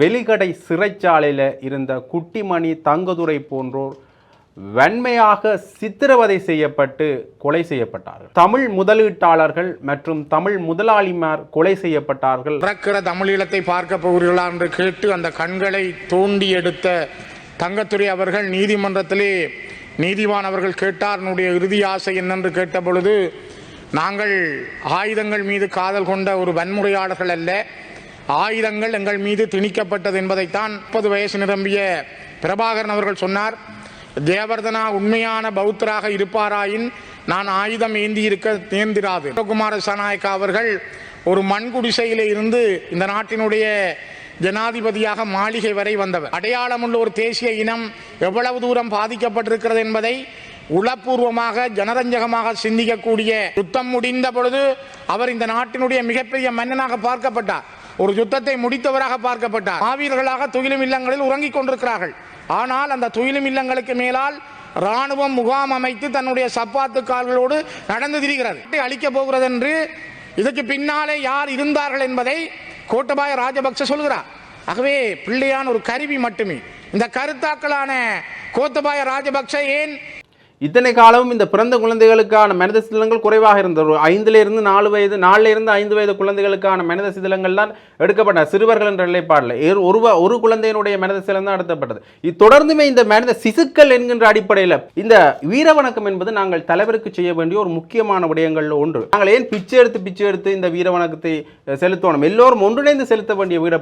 வெளிக்கடை சிறைச்சாலையில் இருந்த குட்டிமணி தங்கதுரை போன்றோர் வன்மையாக சித்திரவதை செய்யப்பட்டு கொலை செய்யப்பட்டார்கள். தமிழ் முதலீட்டாளர்கள் மற்றும் தமிழ் முதலாளிமார் கொலை செய்யப்பட்டார்கள். பிறக்கிற தமிழீழத்தை பார்க்க போகிறீர்களா என்று கேட்டு அந்த கண்களை தோண்டி எடுத்த தங்கத்துறை அவர்கள் நீதிமன்றத்திலே நீதிவான் அவர்கள் கேட்டார். என்னுடைய இறுதி ஆசை என்னென்று கேட்ட பொழுது நாங்கள் ஆயுதங்கள் மீது காதல் கொண்ட ஒரு வன்முறையாளர்கள் அல்ல. ஆயுதங்கள் எங்கள் மீது திணிக்கப்பட்டது என்பதைத்தான் முப்பது வயசு நிரம்பிய பிரபாகரன் அவர்கள் சொன்னார். தேவர்தனா உண்மையான பௌத்தராக இருப்பாராயின் நான் ஆயுதம் ஏந்தி இருக்க நேர்ந்திராது. குமார சனாயக்கா அவர்கள் ஒரு மண்குடிசையில் இருந்து இந்த நாட்டினுடைய ஜனாதிபதியாக மாளிகை வரை வந்தவர். அடையாளமுள்ள ஒரு தேசிய இனம் எவ்வளவு தூரம் பாதிக்கப்பட்டிருக்கிறது என்பதை உளப்பூர்வமாக ஜனரஞ்சகமாக சிந்திக்கக்கூடிய யுத்தம் முடிந்த பொழுது அவர் இந்த நாட்டினுடைய மிகப்பெரிய மன்னனாக பார்க்கப்பட்டார். ஒரு யுத்தத்தை முடித்தவராக பார்க்கப்பட்டார். மாவீரர்களாக துயிலும் இல்லங்களில் உறங்கிக் கொண்டிருக்கிறார்கள். ஆனால் அந்த துயிலும் இல்லங்களுக்கு மேலால் ராணுவம் முகாம் அமைத்து தன்னுடைய சப்பாத்து கால்களோடு நடந்து திரிகிறது. நாட்டை அழிக்கப் போகிறது என்று இதற்கு பின்னாலே யார் இருந்தார்கள் என்பதை கோட்டபாய ராஜபக்ச சொல்கிறார். ஆகவே பிள்ளையான் ஒரு கருவி மட்டுமே. இந்த கருத்தாக்களான கோத்தபாய ராஜபக்ச ஏன் இத்தனை காலமும் இந்த பிறந்த குழந்தைகளுக்கான மனித சிதிலங்கள் குறைவாக இருந்தது. ஒரு ஐந்துல இருந்து நாலு வயது நாலுல இருந்து ஐந்து வயது குழந்தைகளுக்கான மனித சிதிலங்கள் தான் எடுக்கப்பட்ட சிறுவர்கள் என்ற நிலைப்பாடில். ஒரு ஒரு குழந்தையினுடைய மனித சிலம் தான் நடத்தப்பட்டது இது தொடர்ந்துமே இந்த மனித சிசுக்கள் என்கின்ற அடிப்படையில் இந்த வீரவணக்கம் என்பது நாங்கள் தலைவருக்கு செய்ய வேண்டிய ஒரு முக்கியமான விடயங்களில் ஒன்று. நாங்கள் ஏன் பிச்சை எடுத்து பிச்சை எடுத்து இந்த வீரவணக்கத்தை செலுத்தணும்? எல்லோரும் ஒன்றிணைந்து செலுத்த வேண்டிய வீர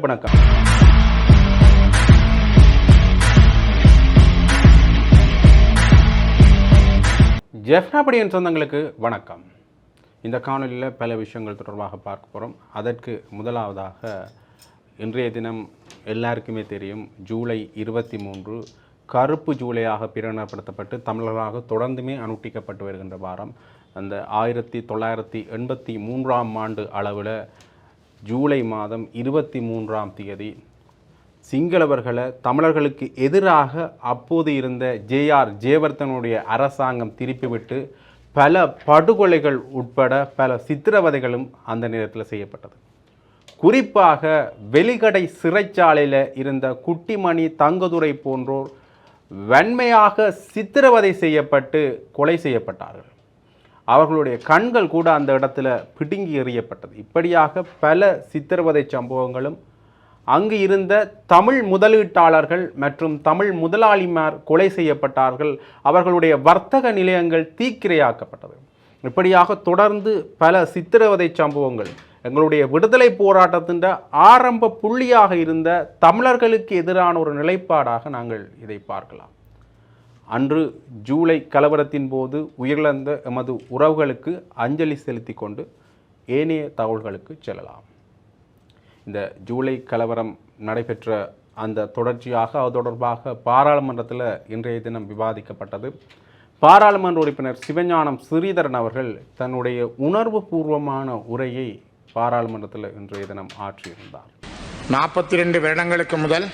ஜெஃப்னாபடியன் சொந்தங்களுக்கு வணக்கம். இந்த காணொலியில் பல விஷயங்கள் தொடர்பாக பார்க்க போகிறோம் அதற்கு முதலாவதாக இன்றைய தினம் எல்லாருக்குமே தெரியும் ஜூலை இருபத்தி மூன்று கருப்பு ஜூலையாக பிரகடனப்படுத்தப்பட்டு தமிழர்களாக தொடர்ந்துமே அனுட்டிக்கப்பட்டு வருகின்ற வாரம். அந்த ஆயிரத்தி தொள்ளாயிரத்தி எண்பத்தி மூன்றாம் ஆண்டு அளவில் ஜூலை மாதம் இருபத்தி மூன்றாம் தேதி சிங்களவர்களை தமிழர்களுக்கு எதிராக அப்போது இருந்த ஜேஆர் ஜெயவர்தனுடைய அரசாங்கம் திருப்பிவிட்டு பல படுகொலைகள் உட்பட பல சித்திரவதைகளும் அந்த நேரத்தில் செய்யப்பட்டது. குறிப்பாக வெளிக்கடை சிறைச்சாலையில் இருந்த குட்டிமணி தங்கதுரை போன்றோர் வன்மையாக சித்திரவதை செய்யப்பட்டு கொலை செய்யப்பட்டார்கள். அவர்களுடைய கண்கள் கூட அந்த இடத்துல பிடுங்கி எறியப்பட்டது. இப்படியாக பல சித்திரவதை சம்பவங்களும் அங்கு இருந்த தமிழ் முதலீட்டாளர்கள் மற்றும் தமிழ் முதலாளிமார் கொலை செய்யப்பட்டார்கள். அவர்களுடைய வர்த்தக நிலையங்கள் தீக்கிரையாக்கப்பட்டது. இப்படியாக தொடர்ந்து பல சித்திரவதை சம்பவங்கள் எங்களுடைய விடுதலை போராட்டத்தின் ஆரம்ப புள்ளியாக இருந்த தமிழர்களுக்கு எதிரான ஒரு நிலைப்பாடாக நாங்கள் இதை பார்க்கலாம். அன்று ஜூலை கலவரத்தின் போது உயிரிழந்த எமது உறவுகளுக்கு அஞ்சலி செலுத்தி கொண்டு ஏனைய தகவல்களுக்கு செல்லலாம். இந்த ஜூலை கலவரம் நடைபெற்ற அந்த தொடர்ச்சியாக அது தொடர்பாக பாராளுமன்றத்தில் இன்றைய தினம் விவாதிக்கப்பட்டது. பாராளுமன்ற உறுப்பினர் சிவஞானம் ஸ்ரீதரன் அவர்கள் தன்னுடைய உணர்வு பூர்வமான உரையை பாராளுமன்றத்தில் இன்றைய தினம் ஆற்றியிருந்தார். நாற்பத்தி ரெண்டு வருடங்களுக்கு முதல்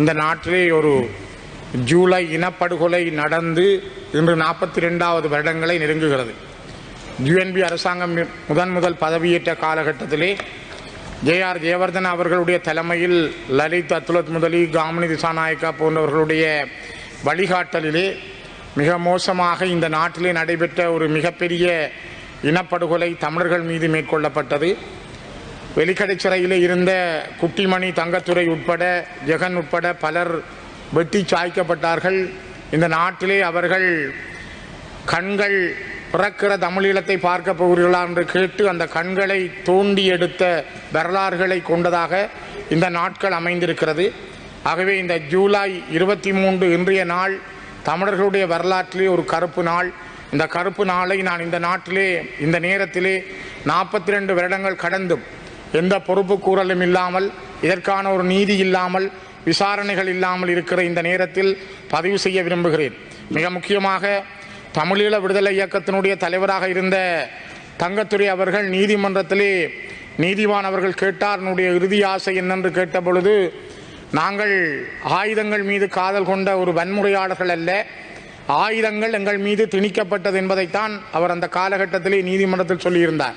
இந்த நாட்டிலே ஒரு ஜூலை இனப்படுகொலை நடந்து இன்று நாற்பத்தி ரெண்டாவது வருடங்களை நெருங்குகிறது. யுஎன்பி அரசாங்கம் முதன் முதல் பதவியேற்ற காலகட்டத்திலே ஜேஆர் ஜெயவர்தன் அவர்களுடைய தலைமையில் லலித் அத்துலத் முதலி காமினி திசாநாயக்கா போன்றவர்களுடைய வழிகாட்டலிலே மிக மோசமாக இந்த நாட்டிலே நடைபெற்ற ஒரு மிகப்பெரிய இனப்படுகொலை தமிழர்கள் மீது மேற்கொள்ளப்பட்டது. வெளிக்கடை சிறையில் இருந்த குட்டிமணி தங்கத்துறை உட்பட ஜெகன் உட்பட பலர் வெட்டி சாய்க்கப்பட்டார்கள். இந்த நாட்டிலே அவர்கள் கண்கள் பிறக்கிற தமிழீழத்தை பார்க்க போகிறீர்களா என்று கேட்டு அந்த கண்களை தோண்டி எடுத்த வரலாறுகளை கொண்டதாக இந்த நாட்கள் அமைந்திருக்கிறது. ஆகவே இந்த ஜூலை இருபத்தி மூன்று இன்றைய நாள் தமிழர்களுடைய வரலாற்றிலே ஒரு கருப்பு நாள். இந்த கருப்பு நாளை நான் இந்த நாட்டிலே இந்த நேரத்திலே நாற்பத்தி ரெண்டு வருடங்கள் கடந்தும் எந்த பொறுப்பு கூறலும் இல்லாமல் இதற்கான ஒரு நீதி இல்லாமல் விசாரணைகள் இல்லாமல் இருக்கிற இந்த நேரத்தில் பதிவு செய்ய விரும்புகிறேன். மிக முக்கியமாக தமிழீழ விடுதலை இயக்கத்தினுடைய தலைவராக இருந்த தங்கத்துறை அவர்கள் நீதிமன்றத்திலே நீதிவான் அவர்கள் கேட்டார். என்னுடைய இறுதி ஆசை என்னென்று கேட்ட பொழுது நாங்கள் ஆயுதங்கள் மீது காதல் கொண்ட ஒரு வன்முறையாளர்கள் அல்ல ஆயுதங்கள் எங்கள் மீது திணிக்கப்பட்டது என்பதைத்தான் அவர் அந்த காலகட்டத்திலே நீதிமன்றத்தில் சொல்லியிருந்தார்.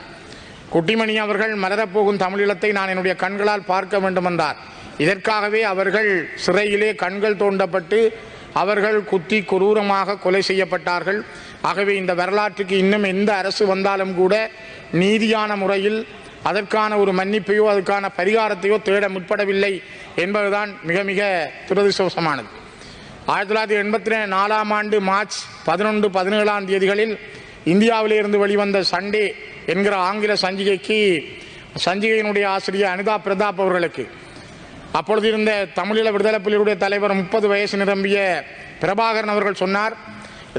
குட்டிமணி அவர்கள் மலரப்போகும் தமிழீழத்தை நான் என்னுடைய கண்களால் பார்க்க வேண்டும் என்றார் இதற்காகவே அவர்கள் சிறையிலே கண்கள் தோண்டப்பட்டு அவர்கள் குத்தி கொடூரமாக கொலை செய்யப்பட்டார்கள். ஆகவே இந்த வரலாற்றுக்கு இன்னும் எந்த அரசு வந்தாலும் கூட நீதியான முறையில் அதற்கான ஒரு மன்னிப்பையோ அதுக்கான பரிகாரத்தையோ தேட முற்படவில்லை என்பதுதான் மிக மிக துரதிருஷ்டவசமானது. ஆயிரத்தி தொள்ளாயிரத்தி எண்பத்தி நாலாம் ஆண்டு மார்ச் பதினொன்று பதினேழாம் தேதிகளில் இந்தியாவிலிருந்து வெளிவந்த சண்டே என்கிற ஆங்கில சஞ்சிகைக்கு சஞ்சிகையினுடைய ஆசிரியர் அனிதா பிரதாப் அவர்களுக்கு அப்பொழுது இருந்த தமிழீழ விடுதலை புலிகளுடைய தலைவர் முப்பது வயசு நிரம்பிய பிரபாகரன் அவர்கள் சொன்னார்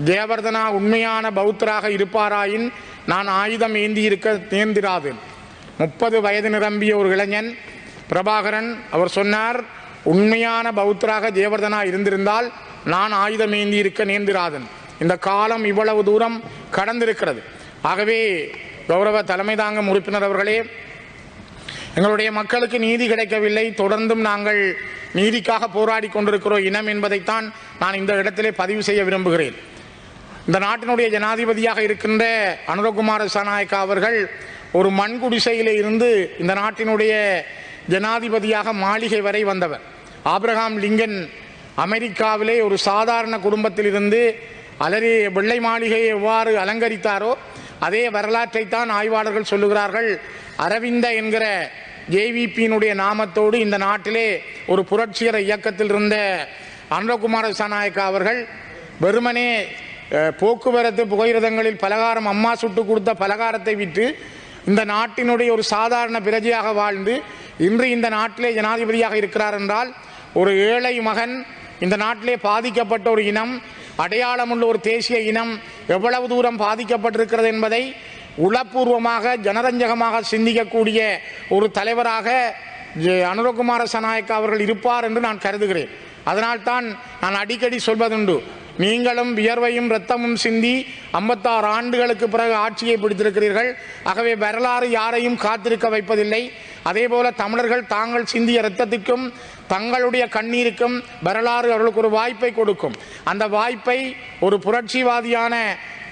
தேவர்தனா உண்மையான பௌத்தராக இருப்பாராயின் நான் ஆயுதம் ஏந்தி இருக்க நேர்ந்திராது. முப்பது வயது நிரம்பிய ஒரு இளைஞன் பிரபாகரன் அவர் சொன்னார் உண்மையான பௌத்தராக தேவர்தனா இருந்திருந்தால் நான் ஆயுதம் ஏந்தி இருக்க நேர்ந்திராதன் இந்த காலம் இவ்வளவு தூரம் கடந்திருக்கிறது. ஆகவே கௌரவ தலைமை தாங்கும் உறுப்பினர் அவர்களே எங்களுடைய மக்களுக்கு நீதி கிடைக்கவில்லை. தொடர்ந்தும் நாங்கள் நீதிக்காக போராடி கொண்டிருக்கிறோம். இனம் என்பதைத்தான் நான் இந்த இடத்திலே பதிவு செய்ய விரும்புகிறேன். இந்த நாட்டினுடைய ஜனாதிபதியாக இருக்கின்ற அனுரகுமார சனாயக்கா அவர்கள் ஒரு மண்குடிசையிலே இருந்து இந்த நாட்டினுடைய ஜனாதிபதியாக மாளிகை வரை வந்தவர். ஆப்ரஹாம் லிங்கன் அமெரிக்காவிலே ஒரு சாதாரண குடும்பத்தில் இருந்து அலரி வெள்ளை மாளிகையை எவ்வாறு அலங்கரித்தாரோ அதே வரலாற்றைத்தான் ஆய்வாளர்கள் சொல்லுகிறார்கள். அரவிந்த என்கிற ஜேவிபியினுடைய நாமத்தோடு இந்த நாட்டிலே ஒரு புரட்சிகர இயக்கத்தில் இருந்த அனுரகுமார சனாயக்கா அவர்கள் வெறுமனே போக்குவரத்து புகையிரதங்களில் பலகாரம் அம்மா சுட்டு கொடுத்த பலகாரத்தை விட்டு இந்த நாட்டினுடைய ஒரு சாதாரண பிரஜையாக வாழ்ந்து இன்று இந்த நாட்டிலே ஜனாதிபதியாக இருக்கிறார் என்றால் ஒரு ஏழை மகன் இந்த நாட்டிலே பாதிக்கப்பட்ட ஒரு இனம் அடையாளமுள்ள ஒரு தேசிய இனம் எவ்வளவு தூரம் பாதிக்கப்பட்டிருக்கிறது என்பதை உளப்பூர்வமாக ஜனரஞ்சகமாக சிந்திக்கக்கூடிய ஒரு தலைவராக அனுரகுமார சனாயக்கா அவர்கள் இருப்பார் என்று நான் கருதுகிறேன். அதனால்தான் நான் அடிக்கடி சொல்வதுண்டு. நீங்களும் வியர்வையும் இரத்தமும் சிந்தி ஐம்பத்தாறு ஆண்டுகளுக்கு பிறகு ஆட்சியை பிடித்திருக்கிறீர்கள். ஆகவே வரலாறு யாரையும் காத்திருக்க வைப்பதில்லை. அதேபோல தமிழர்கள் தாங்கள் சிந்திய இரத்தத்திற்கும் தங்களுடைய கண்ணீருக்கும் வரலாறு அவர்களுக்கு ஒரு வாய்ப்பை கொடுக்கும். அந்த வாய்ப்பை ஒரு புரட்சிவாதியான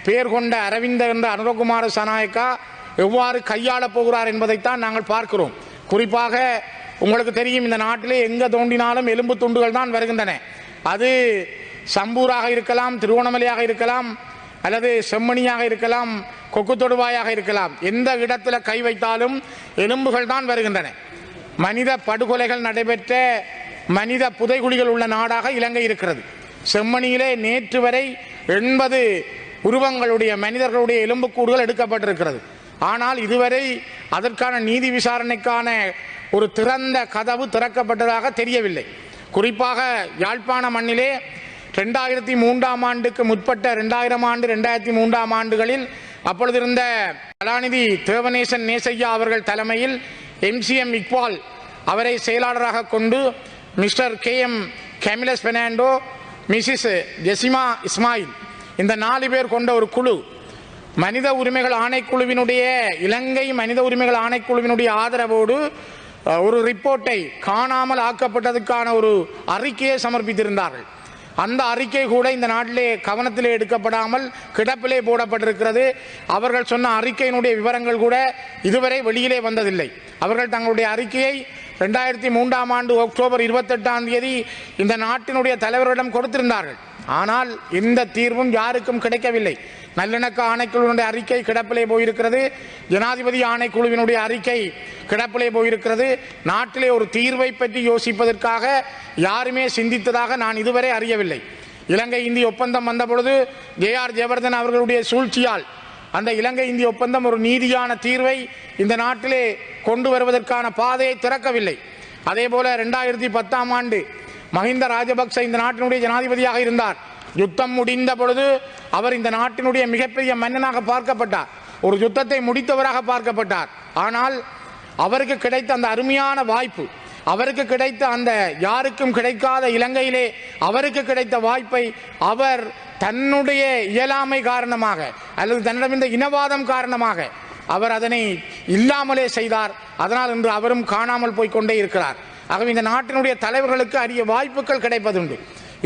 பேர் கொண்ட அரவிந்த என்ற அனுரகுமார சனாயக்கா எவ்வாறு கையாளப் போகிறார் என்பதைத்தான் நாங்கள் பார்க்கிறோம். குறிப்பாக உங்களுக்கு தெரியும் இந்த நாட்டிலே எங்கே தோண்டினாலும் எலும்பு துண்டுகள் தான் வருகின்றன. அது சம்பூராக இருக்கலாம் திருவோணமலையாக இருக்கலாம் அல்லது செம்மணியாக இருக்கலாம் கொக்கு தொடுவாயாக இருக்கலாம். எந்த இடத்துல கை வைத்தாலும் எலும்புகள் தான் வருகின்றன. மனித படுகொலைகள் நடைபெற்ற மனித புதைகுழிகள் உள்ள நாடாக இலங்கை இருக்கிறது. செம்மணியிலே நேற்று வரை எண்பது உருவங்களுடைய மனிதர்களுடைய எலும்புக்கூடுகள் எடுக்கப்பட்டிருக்கிறது. ஆனால் இதுவரை அதற்கான நீதி விசாரணைக்கான ஒரு திறந்த கதவு திறக்கப்பட்டதாக தெரியவில்லை. குறிப்பாக யாழ்ப்பாண மண்ணிலே ரெண்டாயிரத்தி மூன்றாம் ஆண்டுக்கு முற்பட்ட ரெண்டாயிரம் ஆண்டு ரெண்டாயிரத்தி மூன்றாம் ஆண்டுகளில் அப்பொழுது இருந்த கலாநிதி தேவநேசன் நேசையா அவர்கள் தலைமையில் எம்சிஎம் இக்பால் அவரை செயலாளராக கொண்டு mister K M Camillus Fernando Mrs Jezima Ismail இந்த நாலு பேர் கொண்ட ஒரு குழு மனித உரிமைகள் ஆணைக்குழுவினுடைய இலங்கை மனித உரிமைகள் ஆணைக்குழுவினுடைய ஆதரவோடு ஒரு ரிப்போர்ட்டை காணாமல் ஆக்கப்பட்டதுக்கான ஒரு அறிக்கையை சமர்ப்பித்திருந்தார்கள். அந்த அறிக்கை கூட இந்த நாட்டிலே கவனத்திலே எடுக்கப்படாமல் கிடப்பிலே போடப்பட்டிருக்கிறது. அவர்கள் சொன்ன அறிக்கையினுடைய விவரங்கள் கூட இதுவரை வெளியிலே வந்ததில்லை. அவர்கள் தங்களுடைய அறிக்கையை ரெண்டாயிரத்தி மூன்றாம் ஆண்டு அக்டோபர் இருபத்தெட்டாம் தேதி இந்த நாட்டினுடைய தலைவரிடம் கொடுத்திருந்தார்கள். ஆனால் எந்த தீர்வும் யாருக்கும் கிடைக்கவில்லை. நல்லிணக்க ஆணைக்குழுவினுடைய அறிக்கை கிடப்பிலே போயிருக்கிறது. ஜனாதிபதி ஆணைக்குழுவினுடைய அறிக்கை கிடப்பிலே போயிருக்கிறது. நாட்டிலே ஒரு தீர்வை பற்றி யோசிப்பதற்காக யாருமே சிந்தித்ததாக நான் இதுவரை அறியவில்லை. இலங்கை இந்திய ஒப்பந்தம் வந்த பொழுது ஜே ஆர் ஜெயவர்தன் அவர்களுடைய சூழ்ச்சியால் அந்த இலங்கை இந்திய ஒப்பந்தம் ஒரு நீதியான தீர்வை இந்த நாட்டிலே கொண்டு வருவதற்கான பாதையை திறக்கவில்லை. அதே போல ரெண்டாயிரத்தி பத்தாம் ஆண்டு மஹிந்த ராஜபக்ச இந்த நாட்டினுடைய ஜனாதிபதியாக இருந்தார். யுத்தம் முடிந்த பொழுது அவர் இந்த நாட்டினுடைய மிகப்பெரிய மன்னனாக பார்க்கப்பட்டார். ஒரு யுத்தத்தை முடித்தவராக பார்க்கப்பட்டார். ஆனால் அவருக்கு கிடைத்த அந்த அருமையான வாய்ப்பு அவருக்கு கிடைத்த அந்த யாருக்கும் கிடைக்காத இலங்கையிலே அவருக்கு கிடைத்த வாய்ப்பை அவர் தன்னுடைய இயலாமை காரணமாக அல்லது தன்னிடம் இந்த இனவாதம் காரணமாக அவர் அதனை இல்லாமலே செய்தார். அதனால் இன்று அவரும் காணாமல் போய்க்கொண்டே இருக்கிறார். ஆகவே இந்த நாட்டினுடைய தலைவர்களுக்கு அரிய வாய்ப்புகள் கிடைப்பதுண்டு.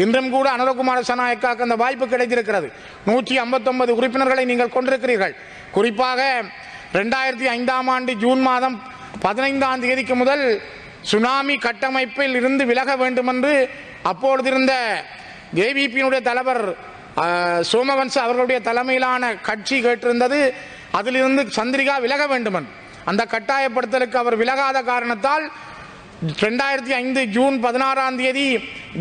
இன்றும் கூட அனுரகுமார சனாயக்காக்கு அந்த வாய்ப்பு கிடைத்திருக்கிறது. நூற்றி ஐம்பத்தொன்பது உறுப்பினர்களை நீங்கள் கொண்டிருக்கிறீர்கள். குறிப்பாக ரெண்டாயிரத்தி ஐந்தாம் ஆண்டு ஜூன் மாதம் பதினைந்தாம் தேதிக்கு முதல் சுனாமி கட்டமைப்பில் இருந்து விலக வேண்டும் என்று அப்பொழுதிருந்த ஜேவிபியினுடைய தலைவர் சோமவன்ச அவர்களுடைய தலைமையிலான கட்சி கேட்டிருந்தது. அதிலிருந்து சந்திரிகா விலக வேண்டும் அந்த கட்டாயப்படுத்தலுக்கு அவர் விலகாத காரணத்தால் ரெண்டாயிரத்தி ஐந்து ஜூன் பதினாறாம் தேதி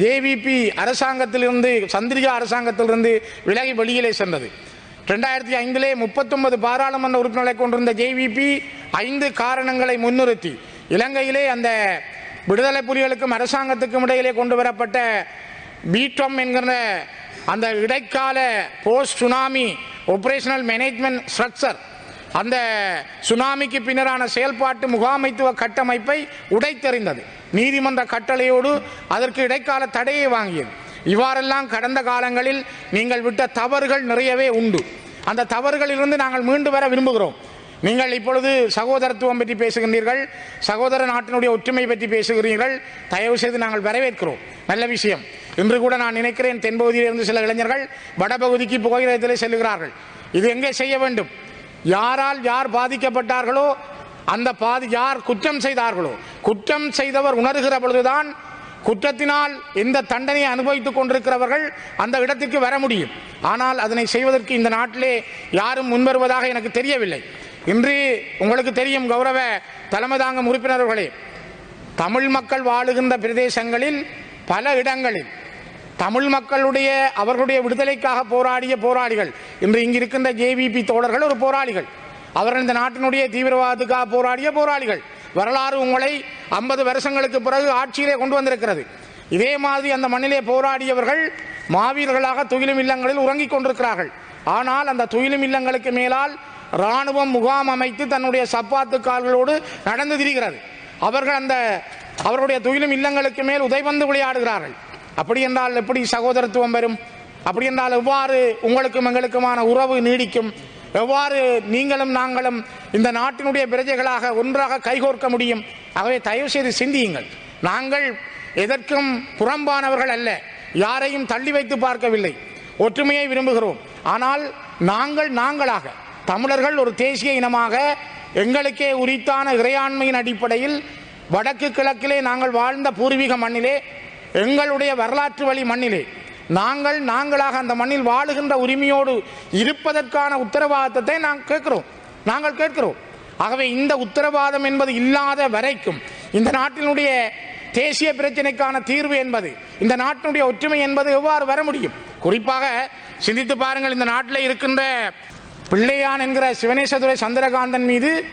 ஜேவிபி அரசாங்கத்திலிருந்து சந்திரிகா அரசாங்கத்திலிருந்து விலகி வெளியிலே சென்றது. ரெண்டாயிரத்தி ஐந்திலே முப்பத்தொன்பது பாராளுமன்ற உறுப்பினர்களை கொண்டிருந்த ஜேவிபி ஐந்து காரணங்களை முன்னிறுத்தி இலங்கையிலே அந்த விடுதலை புலிகளுக்கும் அரசாங்கத்துக்கும் இடையிலே கொண்டு வரப்பட்ட பீட்டம் என்கிற அந்த இடைக்கால post tsunami operational management structure அந்த சுனாமிக்கு பின்னரான செயல்பாட்டு முகாமைத்துவ கட்டமைப்பை உடைத்தெறிந்தது. நீதிமன்ற கட்டளையோடு அதற்கு இடைக்கால தடையை வாங்கியது. இவ்வாறெல்லாம் கடந்த காலங்களில் நீங்கள் விட்ட தவறுகள் நிறையவே உண்டு. அந்த தவறுகளிலிருந்து நாங்கள் மீண்டு வர விரும்புகிறோம். நீங்கள் இப்பொழுது சகோதரத்துவம் பற்றி பேசுகின்றீர்கள் சகோதர நாட்டினுடைய ஒற்றுமை பற்றி பேசுகிறீர்கள் தயவு செய்து நாங்கள் வரவேற்கிறோம். நல்ல விஷயம். இன்று கூட நான் நினைக்கிறேன் தென்பகுதியிலிருந்து சில இளைஞர்கள் வடபகுதிக்கு புகையிரத்திலே செல்கிறார்கள் இது எங்கே செய்ய வேண்டும்? யாரால் யார் பாதிக்கப்பட்டார்களோ அந்த பாதி யார் குற்றம் செய்தார்களோ குற்றம் செய்தவர் உணர்கிற பொழுதுதான் குற்றத்தினால் எந்த தண்டனையை அனுபவித்துக் கொண்டிருக்கிறவர்கள் அந்த இடத்துக்கு வர முடியும். ஆனால் அதனை செய்வதற்கு இந்த நாட்டிலே யாரும் முன்வருவதாக எனக்கு தெரியவில்லை. இன்று உங்களுக்கு தெரியும் கௌரவ தலைமை தாங்கும் உறுப்பினர்களே தமிழ் மக்கள் வாழுகின்ற பிரதேசங்களில் பல இடங்களில் தமிழ் மக்களுடைய அவர்களுடைய விடுதலைக்காக போராடிய போராளிகள். இன்று இங்கு இருக்கின்ற ஜேவிபி தோழர்கள் ஒரு போராளிகள். அவர்கள் இந்த நாட்டினுடைய தீவிரவாதத்துக்காக போராடிய போராளிகள். வரலாறு உங்களை ஐம்பது வருஷங்களுக்கு பிறகு ஆட்சியிலே கொண்டு வந்திருக்கிறது. இதே மாதிரி அந்த மண்ணிலே போராடியவர்கள் மாவீரர்களாக துயிலும் இல்லங்களில் உறங்கிக் கொண்டிருக்கிறார்கள். ஆனால் அந்த துயிலும் இல்லங்களுக்கு மேலால் ராணுவம் முகாம் அமைத்து தன்னுடைய சப்பாத்து கால்களோடு நடந்து திரிகிறது. அவர்கள் அந்த அவருடைய துயிலும் இல்லங்களுக்கு மேல் உதைபந்து விளையாடுகிறார்கள். அப்படி என்றால் எப்படி சகோதரத்துவம் வரும் அப்படி என்றால் எவ்வாறு உங்களுக்கும் எங்களுக்குமான உறவு நீடிக்கும்? எவ்வாறு நீங்களும் நாங்களும் இந்த நாட்டினுடைய பிரஜைகளாக ஒன்றாக கைகோர்க்க முடியும்? ஆகவே தயவு செய்து சிந்தியுங்கள். நாங்கள் எதற்கும் புறம்பானவர்கள் அல்ல. யாரையும் தள்ளி வைத்து பார்க்கவில்லை. ஒற்றுமையை விரும்புகிறோம். ஆனால் நாங்கள் நாங்களாக தமிழர்கள் ஒரு தேசிய இனமாக எங்களுக்கே உரித்தான இறையாண்மையின் அடிப்படையில் வடக்கு கிழக்கிலே நாங்கள் வாழ்ந்த பூர்வீக மண்ணிலே எங்களுடைய வரலாற்று வழி மண்ணிலே. நாங்கள் நாங்களாக அந்த மண்ணில் வாழுகின்ற உரிமையோடு இருப்பதற்கான உத்தரவாதத்தை நாங்கள் கேட்கிறோம். நாங்கள் கேட்கிறோம். ஆகவே இந்த உத்தரவாதம் என்பது இல்லாத வரைக்கும் இந்த நாட்டினுடைய தேசிய பிரச்சனைக்கான தீர்வு என்பது இந்த நாட்டினுடைய ஒற்றுமை என்பது எவ்வாறு வர முடியும்? குறிப்பாக சிந்தித்து பாருங்கள் இந்த நாட்டில் இருக்கின்ற பிள்ளையான் என்கிற சிவனேசதுரை சந்திரகாந்தன் மீது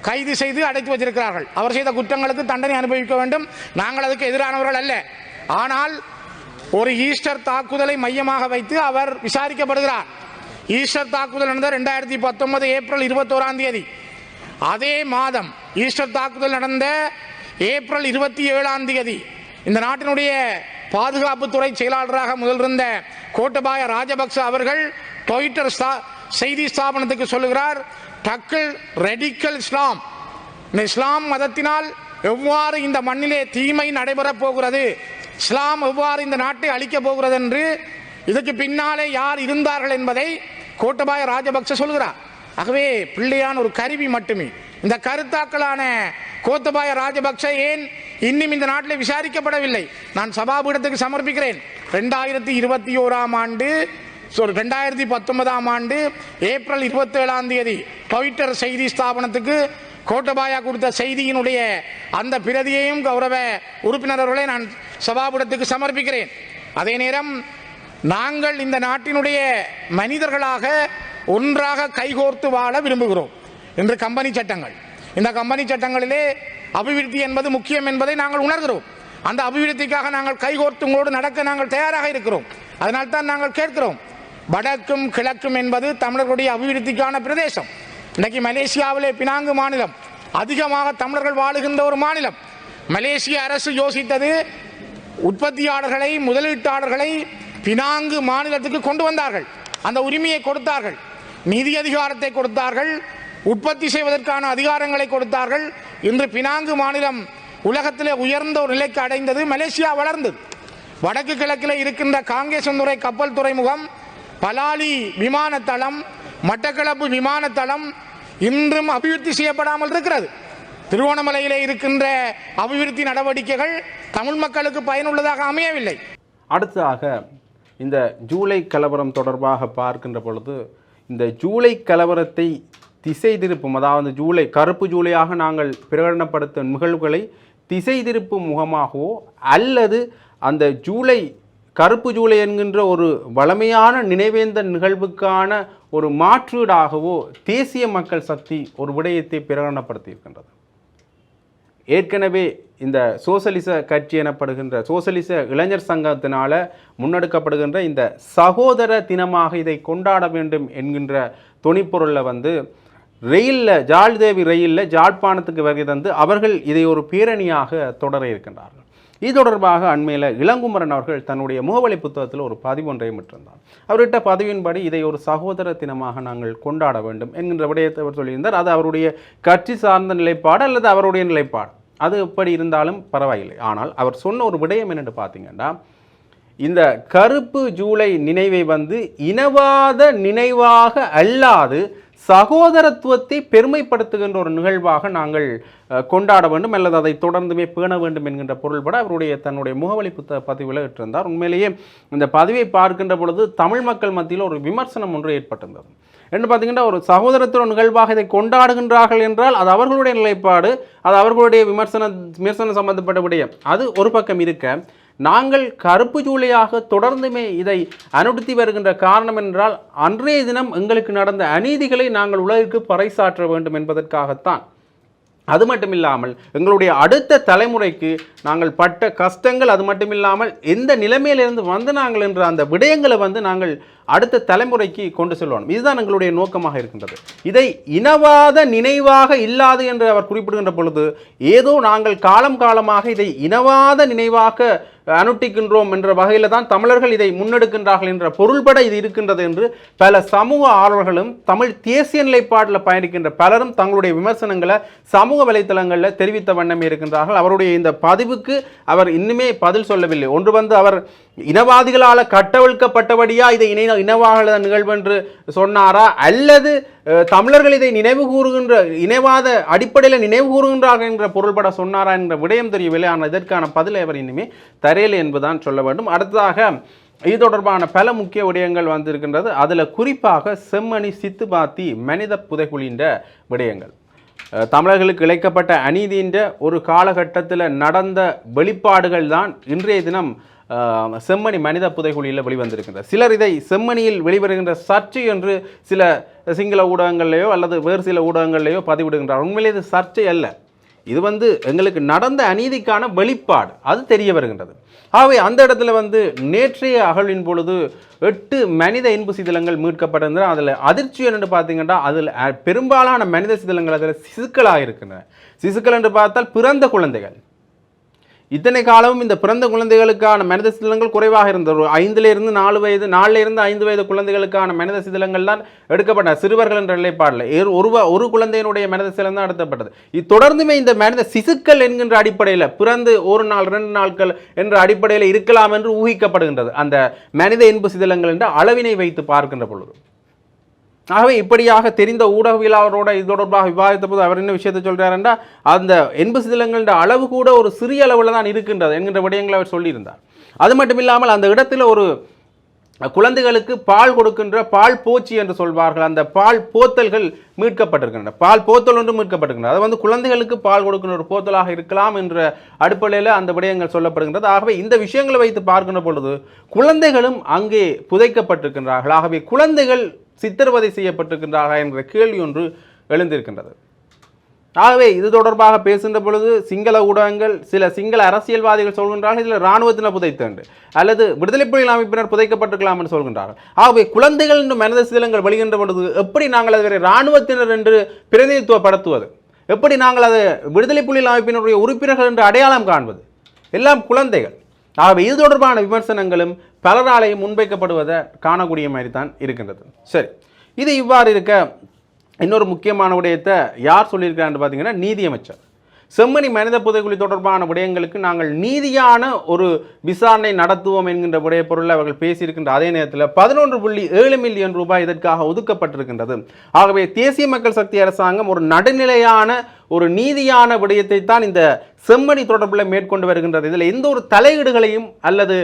கைது செய்து அடைத்து வச்சிருக்கிறார்கள். அவர் செய்த குற்றங்களுக்கு தண்டனை அனுபவிக்க வேண்டும். நாங்கள் அதுக்கு எதிரானவர்கள் அல்ல. ஆனால் ஒரு ஈஸ்டர் தாக்குதலை மையமாக வைத்து அவர் விசாரிக்கப்படுகிறார். ஈஸ்டர் தாக்குதல் நடந்த ரெண்டாயிரத்தி பத்தொன்பது ஏப்ரல் இருபத்தோராம் தேதி. அதே மாதம் ஈஸ்டர் தாக்குதல் நடந்த ஏப்ரல் இருபத்தி ஏழாம் தேதி. இந்த நாட்டினுடைய பாதுகாப்புத்துறை செயலாளராக முதல் இருந்த கோட்டபாய ராஜபக்ச அவர்கள் ட்விட்டர் ஸ்தா- செய்தி ஸ்தாபனத்துக்கு சொல்லுகிறார் டக்கிள் ரெடிக்கல் இஸ்லாம் இந்த இஸ்லாம் மதத்தினால் எவ்வாறு இந்த மண்ணிலே தீமை நடைபெறப் போகிறது? இஸ்லாம் எவ்வாறு இந்த நாட்டை அழிக்கப் போகிறது என்று இதுக்கு பின்னாலே யார் இருந்தார்கள் என்பதை கோட்டபாய ராஜபக்ச சொல்கிறார். ஆகவே பிள்ளையான் ஒரு கருவி மட்டுமே. இந்த கருத்தாக்களான கோத்தபாய ராஜபக்ச ஏன் இன்னும் இந்த நாட்டில் விசாரிக்கப்படவில்லை? நான் சபாபீடத்துக்கு சமர்ப்பிக்கிறேன். ரெண்டாயிரத்தி இருபத்தி ஓராம் ஆண்டு ஸோ ரெண்டாயிரத்தி பத்தொன்பதாம் ஆண்டு ஏப்ரல் இருபத்தேழாம் தேதி ட்விட்டர் செய்தி ஸ்தாபனத்துக்கு கோட்டபாயா கொடுத்த செய்தியினுடைய அந்த பிரதியையும் கௌரவ உறுப்பினர்களை நான் சபாபுடத்துக்கு சமர்ப்பிக்கிறேன். அதே நேரம் நாங்கள் இந்த நாட்டினுடைய மனிதர்களாக ஒன்றாக கைகோர்த்து வாழ விரும்புகிறோம் என்று கம்பெனி சட்டங்கள். இந்த கம்பெனி சட்டங்களிலே அபிவிருத்தி என்பது முக்கியம் என்பதை நாங்கள் உணர்கிறோம். அந்த அபிவிருத்திக்காக நாங்கள் கைகோர்த்து உங்களோடு நடக்க நாங்கள் தயாராக இருக்கிறோம். அதனால் தான் நாங்கள் கேட்கிறோம். வடக்கும் கிழக்கும் என்பது தமிழர்களுடைய அபிவிருத்திக்கான பிரதேசம். இன்றைக்கு மலேசியாவிலே பினாங்கு மாநிலம். அதிகமாக தமிழர்கள் வாழுகின்ற ஒரு மாநிலம். மலேசிய அரசு யோசித்தது உற்பத்தியாளர்களை முதலீட்டாளர்களை பினாங்கு மாநிலத்துக்கு கொண்டு வந்தார்கள். அந்த உரிமையை கொடுத்தார்கள். நிதி அதிகாரத்தை கொடுத்தார்கள். உற்பத்தி செய்வதற்கான அதிகாரங்களை கொடுத்தார்கள். இன்று பினாங்கு மாநிலம் உலகத்திலே உயர்ந்த ஒரு நிலைக்கு அடைந்தது. மலேசியா வளர்ந்தது. வடக்கு கிழக்கில் இருக்கின்ற காங்கேசந்துறை கப்பல் துறைமுகம் பலாலி விமானத்தளம் மட்டக்களப்பு விமானத்தளம் இன்றும் அபிவிருத்தி செய்யப்படாமல் இருக்கிறது. திருவோணமலையிலே இருக்கின்ற அபிவிருத்தி நடவடிக்கைகள் தமிழ் மக்களுக்கு பயனுள்ளதாக அமையவில்லை. அடுத்ததாக இந்த ஜூலை கலவரம் தொடர்பாக பார்க்கின்ற பொழுது இந்த ஜூலை கலவரத்தை திசை திருப்பும் அதாவது ஜூலை கருப்பு ஜூலையாக நாங்கள் பிரகடனப்படுத்தும் நிகழ்வுகளை திசை திருப்பும் முகமாகவோ அல்லது அந்த ஜூலை கருப்பு ஜூலை என்கின்ற ஒரு வளமையான நினைவேந்த நிகழ்வுக்கான ஒரு மாற்றீடாகவோ தேசிய மக்கள் சக்தி ஒரு விடயத்தை பிரகடனப்படுத்தியிருக்கின்றது. ஏற்கனவே இந்த சோசலிச கட்சி எனப்படுகின்ற சோசலிச இளைஞர் சங்கத்தினால் முன்னெடுக்கப்படுகின்ற இந்த சகோதர தினமாக இதை கொண்டாட வேண்டும் என்கின்ற துணிப்பொருளில் வந்து ரயிலில் ஜாழ்தேவி ரயிலில் ஜாழ்ப்பாணத்துக்கு வருகை தந்து அவர்கள் இதை ஒரு பேரணியாக தொடர இருக்கின்றார்கள். இது தொடர்பாக அண்மையில் இளங்குமரன் அவர்கள் தன்னுடைய முகவழி புத்தகத்தில் ஒரு பதிவு ஒன்றையும் விட்டிருந்தார் அவர்கிட்ட பதிவின்படி இதை ஒரு சகோதர தினமாக நாங்கள் கொண்டாட வேண்டும் என்கின்ற விடயத்தை அவர் சொல்லியிருந்தார். அது அவருடைய கட்சி சார்ந்த நிலைப்பாடு அல்லது அவருடைய நிலைப்பாடு. அது எப்படி இருந்தாலும் பரவாயில்லை. ஆனால் அவர் சொன்ன ஒரு விடயம் என்னென்னு பார்த்தீங்கன்னா இந்த கருப்பு ஜூலை நினைவை வந்து இனவாத நினைவாக அல்லாது சகோதரத்துவத்தை பெருமைப்படுத்துகின்ற ஒரு நிகழ்வாக நாங்கள் கொண்டாட வேண்டும் அல்லது அதை தொடர்ந்துமே பேண வேண்டும் என்கின்ற பொருள்பட அவருடைய தன்னுடைய முகவலி புத்தக பதிவில் இட்டிருந்தார். உண்மையிலேயே இந்த பதிவை பார்க்கின்ற பொழுது தமிழ் மக்கள் மத்தியில் ஒரு விமர்சனம் ஒன்று ஏற்பட்டிருந்தது. என்று பார்த்தீங்கன்னா ஒரு சகோதரத்துவ நிகழ்வாக இதை கொண்டாடுகின்றார்கள் என்றால் அது அவர்களுடைய நிலைப்பாடு அது அவர்களுடைய விமர்சன விமர்சனம் சம்பந்தப்பட்ட விடயம் அது ஒரு பக்கம் இருக்க நாங்கள் கருப்பு ஜூலையாக தொடர்ந்துமே இதை அனுடுத்தி வருகின்ற காரணம் என்றால் அன்றைய தினம் எங்களுக்கு நடந்த அநீதிகளை நாங்கள் உலகிற்கு பறைசாற்ற வேண்டும் என்பதற்காகத்தான். அது மட்டும் இல்லாமல் எங்களுடைய அடுத்த தலைமுறைக்கு நாங்கள் பட்ட கஷ்டங்கள் அது மட்டும் இல்லாமல் எந்த நிலைமையிலிருந்து வந்து நாங்கள் என்ற அந்த விடயங்களை வந்து நாங்கள் அடுத்த தலைமுறைக்கு கொண்டு செல்வோம் இதுதான் எங்களுடைய நோக்கமாக இருக்கின்றது. இதை இனவாத நினைவாக இல்லாது என்று அவர் குறிப்பிடுகின்ற பொழுது ஏதோ நாங்கள் காலம் காலமாக இதை இனவாத நினைவாக அனுட்டிக்கின்றோம் என்ற வகையில் தான் தமிழர்கள் இதை முன்னெடுக்கின்றார்கள் என்ற பொருள்பட இது இருக்கின்றது என்று பல சமூக ஆர்வலர்களும் தமிழ் தேசிய நிலைப்பாட்டில் பயணிக்கின்ற பலரும் தங்களுடைய விமர்சனங்களை சமூக வலைத்தளங்களில் தெரிவித்த வண்ணமே இருக்கின்றார்கள். அவருடைய இந்த பதிவுக்கு அவர் இன்னுமே பதில் சொல்லவில்லை. ஒன்று வந்து அவர் இனவாதிகளால் கட்டவிழ்க்கப்பட்டபடியா இதை இணைந்த இனவாத நிகழ்வு என்று சொன்னாரா? அல்லது தமிழர்கள் இதை நினைவு கூறுகின்ற இனவாத அடிப்படையில் நினைவு கூறுகின்றார்கள் என்ற பொருள்பட சொன்னாரா என்ற விடயம் தெரியவில்லை. ஆனால் இதற்கான பதிலை அவர் இனிமே தரையில் என்பதுதான் சொல்ல வேண்டும். அடுத்ததாக இது தொடர்பான பல முக்கிய விடயங்கள் வந்திருக்கின்றது. அதில் குறிப்பாக செம்மணி சித்துபாத்தி மனித புதைகுழின்ற விடயங்கள். தமிழர்களுக்கு இழைக்கப்பட்ட அநீதின்ற ஒரு காலகட்டத்தில் நடந்த வெளிப்பாடுகள் தான் இன்றைய தினம் செம்மணி மனித புதைகுழியில் வெளிவந்திருக்கின்றது. சிலர் இதை செம்மணியில் வெளிவருகின்ற சர்ச்சை என்று சில சிங்கள ஊடகங்கள்லேயோ அல்லது வேறு சில ஊடகங்கள்லேயோ பதிவிடுகின்றார். உண்மையிலே இது சர்ச்சை அல்ல. இது வந்து எங்களுக்கு நடந்த அநீதிக்கான வெளிப்பாடு. அது தெரிய வருகின்றது. ஆகவே அந்த இடத்துல வந்து நேற்றைய அகழ்வின் பொழுது எட்டு மனித இன்பு சிதிலங்கள் மீட்கப்பட்டிருந்தன. அதில் அதிர்ச்சி என்னென்னு பார்த்தீங்கன்னா அதில் பெரும்பாலான மனித சிதிலங்கள் அதில் சிசுக்களாக இருக்கின்றன. சிசுக்கள் என்று பார்த்தால் பிறந்த குழந்தைகள். இத்தனை காலமும் இந்த பிறந்த குழந்தைகளுக்கான மனித சிதிலங்கள் குறைவாக இருந்தது. ஐந்திலிருந்து இருந்து நாலு வயது நாலிலிருந்து ஐந்து வயது குழந்தைகளுக்கான மனித சிதிலங்கள் தான் எடுக்கப்பட்ட சிறுவர்கள் என்ற நிலைப்பாடில். ஒரு ஒரு குழந்தையினுடைய மனித சிதிலம் தான் எடுக்கப்பட்டது இது தொடர்ந்துமே இந்த மனித சிசுக்கள் என்கின்ற அடிப்படையில் பிறந்து ஒரு நாள் ரெண்டு நாட்கள் என்ற அடிப்படையில் இருக்கலாம் என்று ஊகிக்கப்படுகின்றது. அந்த மனித இன்பு சிதிலங்கள் என்ற அளவினை வைத்து பார்க்கின்ற பொழுது. ஆகவே இப்படியாக தெரிந்த ஊடகவியலாளரோட இது தொடர்பாக விவாதித்த போது அவர் என்ன விஷயத்தை சொல்கிறார் என்றால் அந்த எண்பு சிதிலங்களின் அளவு கூட ஒரு சிறிய அளவில் தான் இருக்கின்றது என்கின்ற விடயங்களை அவர் சொல்லியிருந்தார். அது மட்டும் இல்லாமல் அந்த இடத்துல ஒரு குழந்தைகளுக்கு பால் கொடுக்கின்ற பால் போச்சி என்று சொல்வார்கள். அந்த பால் போத்தல்கள் மீட்கப்பட்டிருக்கின்றன. பால் போத்தல் ஒன்று மீட்கப்பட்டிருக்கின்றன. அது வந்து குழந்தைகளுக்கு பால் கொடுக்கின்ற ஒரு போத்தலாக இருக்கலாம் என்ற அடிப்படையில் அந்த விடயங்கள் சொல்லப்படுகின்றது. ஆகவே இந்த விஷயங்களை வைத்து பார்க்கின்ற பொழுது குழந்தைகளும் அங்கே புதைக்கப்பட்டிருக்கின்றார்கள். ஆகவே குழந்தைகள் சித்திரவதை செய்யப்பட்டிருக்கின்றார்கள் என்ற கேள்வி ஒன்று எழுந்திருக்கின்றது. ஆகவே இது தொடர்பாக பேசுகின்ற பொழுது சிங்கள ஊடகங்கள் சில சிங்கள அரசியல்வாதிகள் சொல்கின்றார்கள் இதில் இராணுவத்தினர் புதைத்தண்டு அல்லது விடுதலை புலிகள் அமைப்பினர் புதைக்கப்பட்டிருக்கலாம் என்று சொல்கின்றார்கள். ஆகவே குழந்தைகள் என்று மனித சிதிலங்கள் வெளிகின்ற பொழுது எப்படி நாங்கள் அதை இராணுவத்தினர் என்று பிரதிநிதித்துவப்படுத்துவது? எப்படி நாங்கள் அதை விடுதலை புலிகள் அமைப்பினருடைய உறுப்பினர்கள் என்று அடையாளம் காண்பது? எல்லாம் குழந்தைகள். ஆகவே இது தொடர்பான விமர்சனங்களும் பலராலையும் முன்வைக்கப்படுவதை காணக்கூடிய மாதிரி தான் இருக்கின்றது. சரி. இது இவ்வாறு இருக்க இன்னொரு முக்கியமான விடயத்தை யார் சொல்லியிருக்கிறான்னு பார்த்தீங்கன்னா நீதியமைச்சர். செம்மணி மனித புதைக்குழி தொடர்பான விடயங்களுக்கு நாங்கள் நீதியான ஒரு விசாரணை நடத்துவோம் என்கின்ற விடய பொருளை அவர்கள் பேசியிருக்கின்ற அதே நேரத்தில் பதினொன்று புள்ளி ஏழு மில்லியன் ரூபாய் இதற்காக ஒதுக்கப்பட்டிருக்கின்றது. ஆகவே தேசிய மக்கள் சக்தி அரசாங்கம் ஒரு நடுநிலையான ஒரு நீதியான விடயத்தை தான் இந்த செம்மணி தொடர்பில் மேற்கொண்டு வருகின்றது. இதில் எந்த ஒரு தலையீடுகளையும் அல்லது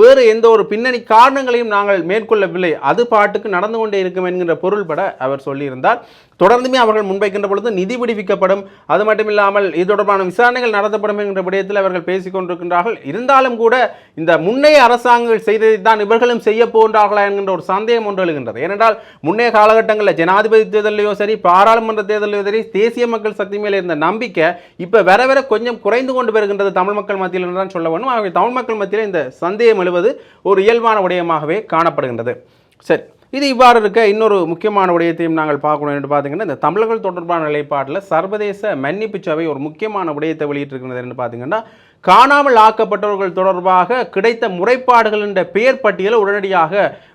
வேறு எந்த ஒரு பின்னணி காரணங்களையும் நாங்கள் மேற்கொள்ளவில்லை. அது பாட்டுக்கு நடந்து கொண்டே இருக்கும் என்கின்ற பொருள்பட அவர் சொல்லியிருந்தார். தொடர்ந்துமே அவர்கள் முன்வைக்கின்ற பொழுது நிதி விடுவிக்கப்படும். அது மட்டும் இல்லாமல் இது தொடர்பான விசாரணைகள் நடத்தப்படும் என்கிற விடயத்தில் அவர்கள் பேசிக் கொண்டிருக்கின்றார்கள். இருந்தாலும் கூட இந்த முன்னைய அரசாங்கங்கள் செய்ததை தான் இவர்களும் செய்ய போகின்றார்களா என்கின்ற ஒரு சந்தேகம் ஒன்று எழுகின்றது. ஏனென்றால் முன்னைய காலகட்டங்களில் ஜனாதிபதி தேர்தலையோ சரி பாராளுமன்ற தேர்தலையோ சரி தேசிய மக்கள் சக்தி மேலே இருந்த நம்பிக்கை இப்போ வர வர கொஞ்சம் குறைந்து கொண்டு வருகின்றது தமிழ் மக்கள் மத்தியில் தான் சொல்ல வேணும் ஆகவே தமிழ் மக்கள் மத்தியில் இந்த சந்தேகம் எழுவது ஒரு இயல்பான விடயமாகவே காணப்படுகின்றது. சரி இது இவ்வாறு இருக்க இன்னொரு முக்கியமான விடயத்தையும் நாங்கள் பார்க்கணும் என்று பார்த்தீங்கன்னா இந்த தமிழர்கள் தொடர்பான நிலைப்பாட்டில் சர்வதேச மன்னிப்பு சபை ஒரு முக்கியமான விடயத்தை வெளியிட்டிருக்கிறது என்று பார்த்தீங்கன்னா காணாமல் ஆக்கப்பட்டவர்கள் தொடர்பாக கிடைத்த முறைப்பாடுகள் என்ற பெயர் பட்டியலை உடனடியாக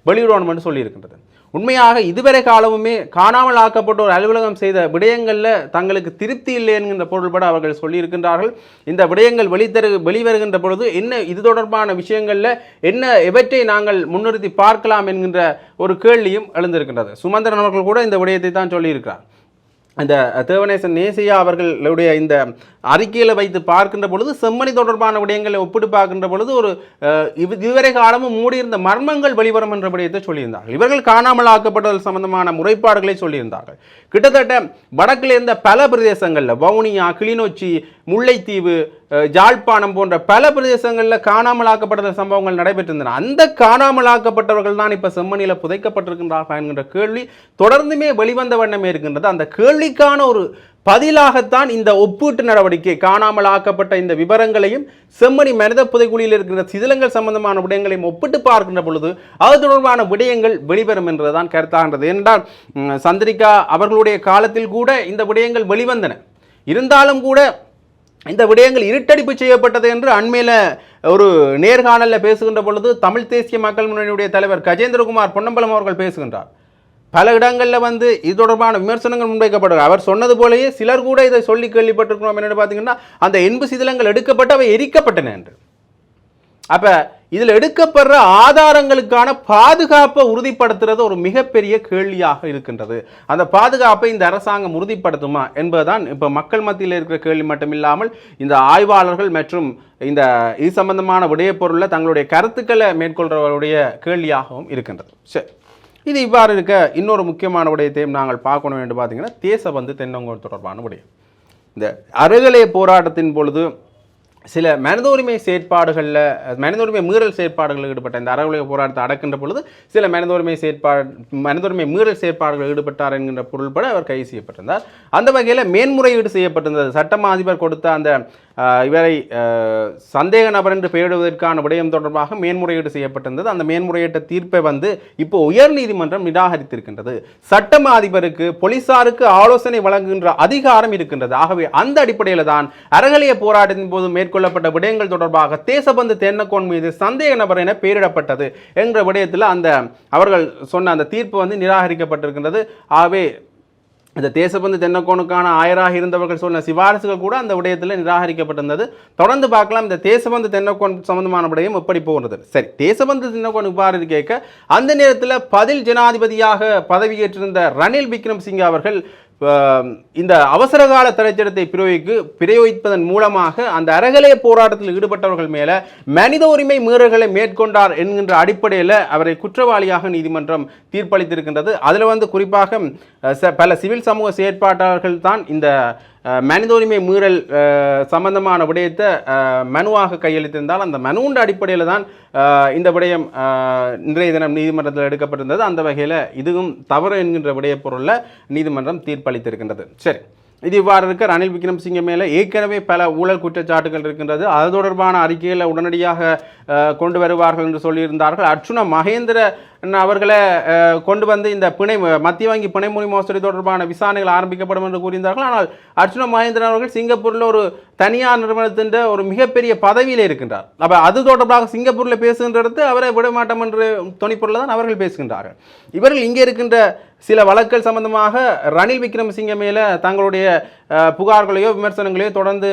வெளியிடணும் என்று சொல்லியிருக்கின்றது. உண்மையாக இதுவரை காலமுமே காணாமல் ஆக்கப்பட்ட ஒரு அலுவலகம் செய்த விடயங்களில் தங்களுக்கு திருப்தி இல்லை என்கின்ற பொருள்பட அவர்கள் சொல்லியிருக்கின்றார்கள். இந்த விடயங்கள் வெளித்தரு வெளிவருகின்ற பொழுது என்ன இது தொடர்பான விஷயங்களில் என்ன எவற்றை நாங்கள் முன்னிறுத்தி பார்க்கலாம் என்கின்ற ஒரு கேள்வியும் எழுந்திருக்கின்றது. சுமந்திரன் அவர்கள் கூட இந்த விடயத்தை தான் சொல்லியிருக்கிறார். இந்த தேவநேசன் நேசியா அவர்களுடைய இந்த அறிக்கையில் வைத்து பார்க்கின்ற பொழுது செம்மணி தொடர்பான விடயங்களை ஒப்பிட்டு பார்க்கின்ற பொழுது ஒரு இதுவரை காலமும் மூடியிருந்த மர்மங்கள் வெளிவரும் என்ற விடயத்தை சொல்லியிருந்தார்கள். இவர்கள் காணாமல் ஆக்கப்பட்டதல் சம்பந்தமான முறைப்பாடுகளை சொல்லியிருந்தார்கள். கிட்டத்தட்ட வடக்கில் இருந்த பல பிரதேசங்களில் வவுனியா கிளிநொச்சி முல்லைத்தீவு அஹ், ஜாழ்ப்பாணம் போன்ற பல பிரதேசங்களில் காணாமல் ஆக்கப்பட்ட சம்பவங்கள் நடைபெற்றிருந்தன. அந்த காணாமல் ஆக்கப்பட்டவர்கள் தான் இப்போ செம்மணியில் புதைக்கப்பட்டிருக்கின்றார்கள் என்கின்ற கேள்வி தொடர்ந்துமே வெளிவந்த வண்ணமே இருக்கின்றது. அந்த கேள்விக்கான ஒரு பதிலாகத்தான் இந்த ஒப்பீட்டு நடவடிக்கை காணாமல் ஆக்கப்பட்ட இந்த விவரங்களையும் செம்மணி மனித புதைக்குழியில் இருக்கின்ற சிதிலங்கள் சம்பந்தமான விடயங்களையும் ஒப்பிட்டு பார்க்கின்ற பொழுது அது தொடர்பான விடயங்கள் வெளிவரும் என்றுதான் கருத்தாகின்றது. என்றால் சந்திரிகா அவர்களுடைய காலத்தில் கூட இந்த விடயங்கள் வெளிவந்தன. இருந்தாலும் கூட இந்த விடயங்கள் இருட்டடிப்பு செய்யப்பட்டது என்று அண்மையில் ஒரு நேர்காணலில் பேசுகின்ற பொழுது தமிழ் தேசிய மக்கள் முன்னணியுடைய தலைவர் கஜேந்திரகுமார் பொன்னம்பலம் அவர்கள் பேசுகின்றார். பல இடங்களில் வந்து இது தொடர்பான விமர்சனங்கள் முன்வைக்கப்படுகிறது அவர் சொன்னது போலேயே சிலர் கூட இதை சொல்லி கேள்விப்பட்டிருக்கிறோம். என்னென்னு பார்த்தீங்கன்னா அந்த எண்பு சிதிலங்கள் எடுக்கப்பட்டு அவை எரிக்கப்பட்டன என்று. அப்ப இதில் எடுக்கப்படுற ஆதாரங்களுக்கான பாதுகாப்பை உறுதிப்படுத்துறது ஒரு மிகப்பெரிய கேள்வியாக இருக்கின்றது. அந்த பாதுகாப்பை இந்த அரசாங்கம் உறுதிப்படுத்துமா என்பதுதான் இப்போ மக்கள் மத்தியில் இருக்கிற கேள்வி மட்டும் இல்லாமல் இந்த ஆய்வாளர்கள் மற்றும் இந்த இது சம்பந்தமான விடயப்பொருளில் தங்களுடைய கருத்துக்களை மேற்கொள்றவருடைய கேள்வியாகவும் இருக்கின்றது. சரி. இது இவ்வாறு இருக்க இன்னொரு முக்கியமான விடயத்தையும் நாங்கள் பார்க்கணும் என்று பார்த்தீங்கன்னா தேசபந்து தென்னங்கோல் தொடர்பான விடயம். இந்த அருகலை போராட்டத்தின் பொழுது சில மனித உரிமை செயற்பாடுகளில் மனித உரிமை மீறல் செயற்பாடுகளில் ஈடுபட்ட இந்த அறகுலை போராட்டத்தை அடக்கின்ற பொழுது சில மனித உரிமை செயற்பாடு மனித உரிமை மீறல் செயற்பாடுகளில் ஈடுபட்டார் என்கின்ற பொருள்பட அவர் கைது செய்யப்பட்டிருந்தார். அந்த வகையில் மேன்முறையீடு செய்யப்பட்டிருந்தது. சட்டமா அதிபர் கொடுத்த அந்த இவரை சந்தேக நபர் என்று பெயரிடுவதற்கான விடயம் தொடர்பாக மேன்முறையீடு செய்யப்பட்டிருந்தது. அந்த மேன்முறையீட்டு தீர்ப்பை வந்து இப்போ உயர்நீதிமன்றம் நிராகரித்திருக்கின்றது. சட்டமா அதிபருக்கு போலீசாருக்கு ஆலோசனை வழங்குகின்ற அதிகாரம் இருக்கின்றது. ஆகவே அந்த அடிப்படையில் தான் அறகலைய போராட்டத்தின் போது மேற்கொள்ளப்பட்ட விடயங்கள் தொடர்பாக தேசபந்து தென்னக்கோன் மீது சந்தேக நபர் என பெயரிடப்பட்டது என்ற விடயத்தில் அந்த அவர்கள் சொன்ன அந்த தீர்ப்பு வந்து நிராகரிக்கப்பட்டிருக்கின்றது. ஆகவே இந்த தேசபந்து தென்னக்கோனுக்கான ஆயராக இருந்தவர்கள் சொன்ன சிபாரிசுகள் கூட அந்த விடயத்தில் நிராகரிக்கப்பட்டிருந்தது. தொடர்ந்து பார்க்கலாம் இந்த தேசபந்து தென்னக்கோன் சம்பந்தமான விடயம் எப்படி போகிறது சரி தேசபந்து தென்னக்கோன் இவ்வாறு கேட்க அந்த நேரத்தில் பதில் ஜனாதிபதியாக பதவியேற்றிருந்த ரணில் விக்ரம்சிங்கே அவர்கள் இந்த அவசரகால தடைச்சட்டத்தை பிரயோகிக்கு பிரயோகிப்பதன் மூலமாக அந்த அறகலைய போராட்டத்தில் ஈடுபட்டவர்கள் மேலே மனித உரிமை மீறல்களை மேற்கொண்டார் என்கின்ற அடிப்படையில் அவரை குற்றவாளியாக நீதிமன்றம் தீர்ப்பளித்திருக்கின்றது. அதில் வந்து குறிப்பாக ச- பல சிவில் சமூக செயற்பாட்டாளர்கள் தான் இந்த அஹ், மனித உரிமை மீறல் சம்பந்தமான விடயத்தை மனுவாக கையளித்திருந்தால் அந்த மனுவுண்ட அடிப்படையில் தான் இந்த விடயம் இன்றைய தினம் நீதிமன்றத்தில் எடுக்கப்பட்டிருந்தது. அந்த வகையில் இதுவும் தவறு என்கின்ற விடய பொருளில் நீதிமன்றம் தீர்ப்பளித்திருக்கின்றது. சரி. இது இவ்வாறு இருக்க ரணில் விக்ரம்சிங்க மேலே ஏற்கனவே பல ஊழல் குற்றச்சாட்டுகள் இருக்கின்றது. அது தொடர்பான அறிக்கைகளை உடனடியாக கொண்டு வருவார்கள் என்று சொல்லியிருந்தார்கள். அர்ச்சுனா மகேந்திர அவர்களை கொண்டு வந்து இந்த பிணை மத்திய வங்கி பிணை மொழி மோசடி தொடர்பான விசாரணைகள் ஆரம்பிக்கப்படும் என்று கூறியிருந்தார்கள். ஆனால் அர்ஜுன மகேந்திரன் அவர்கள் சிங்கப்பூரில் ஒரு தனியார் நிறுவனத்தின் ஒரு மிகப்பெரிய பதவியில் இருக்கின்றார். அப்போ அது தொடர்பாக சிங்கப்பூரில் பேசுகின்ற இடத்து அவரை விடமாட்டம் என்று துணிப்பொருள் தான் அவர்கள் பேசுகின்றார்கள். இவர்கள் இங்கே இருக்கின்ற சில வழக்குகள் சம்பந்தமாக ரணில் விக்ரமசிங்க மேலே தங்களுடைய புகார்களையோ விமர்சனங்களையோ தொடர்ந்து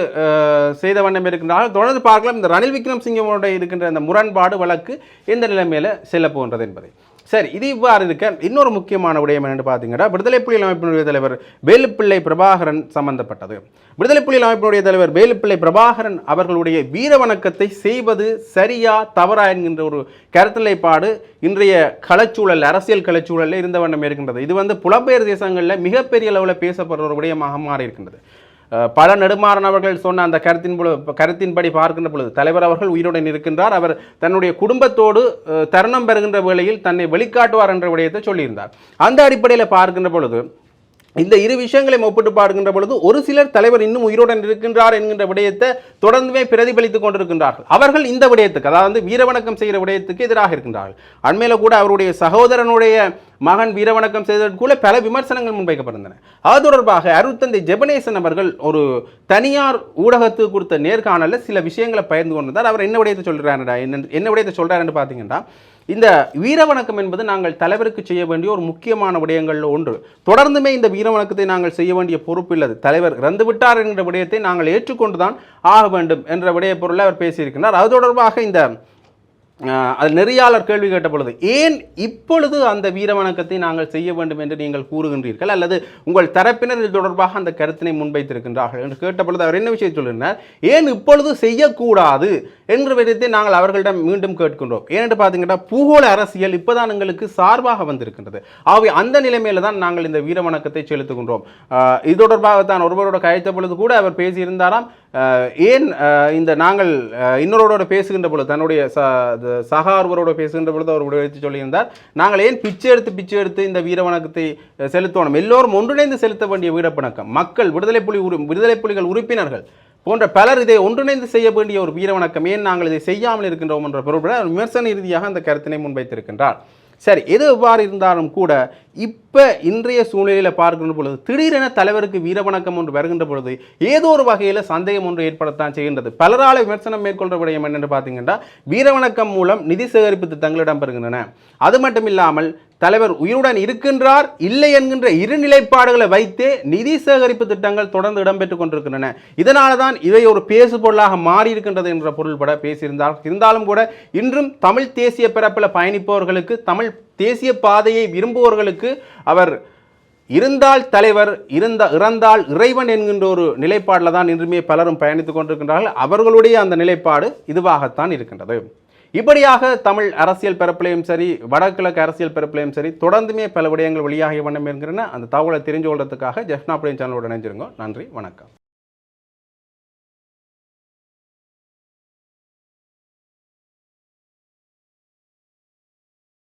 செய்த வண்ணம் இருக்கின்றார்கள். தொடர்ந்து பார்க்கலாம். இந்த ரணில் விக்ரமசிங்கமோட இருக்கின்ற இந்த முரண்பாடு வழக்கு எந்த நிலைமையில் செல்ல போகின்றது என்பதை. சரி இது இவ்வாறு இருக்க இன்னொரு முக்கியமான விடயம் என்னென்னு பார்த்தீங்கன்னா விடுதலை புலிகள் அமைப்பினுடைய தலைவர் வேலுப்பிள்ளை பிரபாகரன் சம்பந்தப்பட்டது. விடுதலை புலிகள் அமைப்பினுடைய தலைவர் வேலுப்பிள்ளை பிரபாகரன் அவர்களுடைய வீர வணக்கத்தை செய்வது சரியா தவறா என்கின்ற ஒரு கருத்தலைப்பாடு இன்றைய களச்சூழல் அரசியல் களச்சூழலில் இருந்த வண்ணம் இருக்கின்றது. இது வந்து புலம்பெயர் தேசங்களில் மிகப்பெரிய அளவில் பேசப்படுற ஒரு விடயமாக மாறி இருக்கின்றது பல நெடுமாறன் அவர்கள் சொன்ன அந்த கருத்தின் கருத்தின்படி பார்க்கின்ற பொழுது தலைவர் அவர்கள் உயிருடன் இருக்கின்றார். அவர் தன்னுடைய குடும்பத்தோடு தருணம் பெறுகின்ற வேளையில் தன்னை வெளிக்காட்டுவார் என்ற விடயத்தை சொல்லியிருந்தார். அந்த அடிப்படையில் பார்க்கின்ற பொழுது இந்த இரு விஷயங்களையும் ஒப்பிட்டு பார்க்கின்ற பொழுது ஒரு சிலர் தலைவர் இன்னும் உயிருடன் இருக்கின்றார் என்கின்ற விடயத்தை தொடர்ந்துமே பிரதிபலித்துக் கொண்டிருக்கின்றார்கள். அவர்கள் இந்த விடயத்துக்கு அதாவது வீரவணக்கம் செய்கிற விடயத்துக்கு எதிராக இருக்கின்றார்கள். அண்மையில் கூட அவருடைய சகோதரனுடைய மகன் வீரவணக்கம் செய்ததற்குள்ள பல விமர்சனங்கள் முன்வைக்கப்பட்டிருந்தன. அது தொடர்பாக அருத்தந்தை ஜெபனேசன் அவர்கள் ஒரு தனியார் ஊடகத்துக்கு கொடுத்த நேர்காணலில் சில விஷயங்களை பகிர்ந்து கொண்டிருந்தார். அவர் என்ன விடயத்தை சொல்றாருடா என்ன என்ன விடயத்தை சொல்றாருன்னு பார்த்தீங்கன்னா இந்த வீரவணக்கம் என்பது நாங்கள் தலைவருக்கு செய்ய வேண்டிய ஒரு முக்கியமான விடயங்களில் ஒன்று. தொடர்ந்துமே இந்த வீரவணக்கத்தை நாங்கள் செய்ய வேண்டிய பொறுப்பு இல்லது. தலைவர் இறந்து விட்டார் என்கிற விடயத்தை நாங்கள் ஏற்றுக்கொண்டுதான் ஆக வேண்டும் என்ற விடய பொருளை அவர் பேசியிருக்கிறார் அது தொடர்பாக இந்த அது நெறியாளர் கேள்வி கேட்ட பொழுது ஏன் இப்பொழுது அந்த வீர வணக்கத்தை நாங்கள் செய்ய வேண்டும் என்று நீங்கள் கூறுகின்றீர்கள்? அல்லது உங்கள் தரப்பினர் இது தொடர்பாக அந்த கருத்தினை முன்வைத்திருக்கின்றார்கள்? என்று கேட்ட பொழுது அவர் என்ன விஷயம் சொல்லியிருந்தார் ஏன் இப்பொழுது செய்யக்கூடாது? என்ற விதத்தை நாங்கள் அவர்களிடம் மீண்டும் கேட்கின்றோம். ஏனென்று பார்த்தீங்கன்னா பூகோள அரசியல் இப்போதான் எங்களுக்கு சார்பாக வந்திருக்கின்றது. ஆகவே அந்த நிலைமையில தான் நாங்கள் இந்த வீர வணக்கத்தை செலுத்துகின்றோம் இது தொடர்பாக தான் ஒருவரோட கழித்த பொழுது கூட அவர் பேசியிருந்தாராம். ஏன் இந்த நாங்கள் இன்னொருவரோட பேசுகின்ற பொழுது தன்னுடைய ச சகா ஒருவரோட பேசுகின்ற பொழுது அவர் உடைய சொல்லியிருந்தார் நாங்கள் ஏன் பிச்சை எடுத்து பிச்சை எடுத்து இந்த வீர வணக்கத்தை செலுத்தணும்? எல்லோரும் ஒன்றிணைந்து செலுத்த வேண்டிய வீர மக்கள் விடுதலை புலி உரி விடுதலை புலிகள் உறுப்பினர்கள் போன்ற பலர் இதை ஒன்றிணைந்து செய்ய வேண்டிய ஒரு வீர வணக்கம். ஏன் நாங்கள் இதை செய்யாமல் இருக்கின்றோம் என்ற பொருள் விமர்சன ரீதியாக அந்த கருத்தினை முன்வைத்திருக்கின்றார். சரி எது எவ்வாறு இருந்தாலும் கூட இப்போ இன்றைய சூழ்நிலையில் பார்க்கின்ற பொழுது திடீரென தலைவருக்கு வீரவணக்கம் ஒன்று வருகின்ற பொழுது ஏதோ ஒரு வகையில் சந்தேகம் ஒன்று ஏற்படத்தான் செய்கின்றது. பலரால விமர்சனம் மேற்கொள்ற விடயம் என்னென்று பார்த்தீங்கன்னா வீரவணக்கம் மூலம் நிதி சேகரிப்பு திட்டங்கள் இடம்பெறுகின்றன. அது மட்டும் இல்லாமல் தலைவர் உயிருடன் இருக்கின்றார் இல்லை என்கின்ற இரு நிலைப்பாடுகளை வைத்தே நிதி சேகரிப்பு திட்டங்கள் தொடர்ந்து இடம்பெற்றுக் கொண்டிருக்கின்றன. இதனால தான் இவை ஒரு பேசு பொருளாக மாறி இருக்கின்றது என்ற பொருள்பட பேசியிருந்தார் இருந்தாலும் கூட இன்றும் தமிழ் தேசிய பிறப்பில் பயணிப்பவர்களுக்கு தமிழ் தேசிய பாதையை விரும்புபவர்களுக்கு அவர் இருந்தால் தலைவர் இருந்த இறந்தால் இறைவன் என்கின்ற ஒரு நிலைப்பாடில் தான் இன்றுமே பலரும் பயணித்துக் கொண்டிருக்கின்றார்கள். அவர்களுடைய அந்த நிலைப்பாடு இதுவாகத்தான் இருக்கின்றது. இப்படியாக தமிழ் அரசியல் பரப்பிலையும் சரி வடகிழக்கு அரசியல் பரப்பிலையும் சரி தொடர்ந்துமே பல விடயங்கள் வெளியாகிய வண்ணம் என்கிறன அந்த தகவலை தெரிஞ்சு கொள்றதுக்காக ஜெஃப்னா சேனலோட இணைஞ்சிருங்க நன்றி வணக்கம்.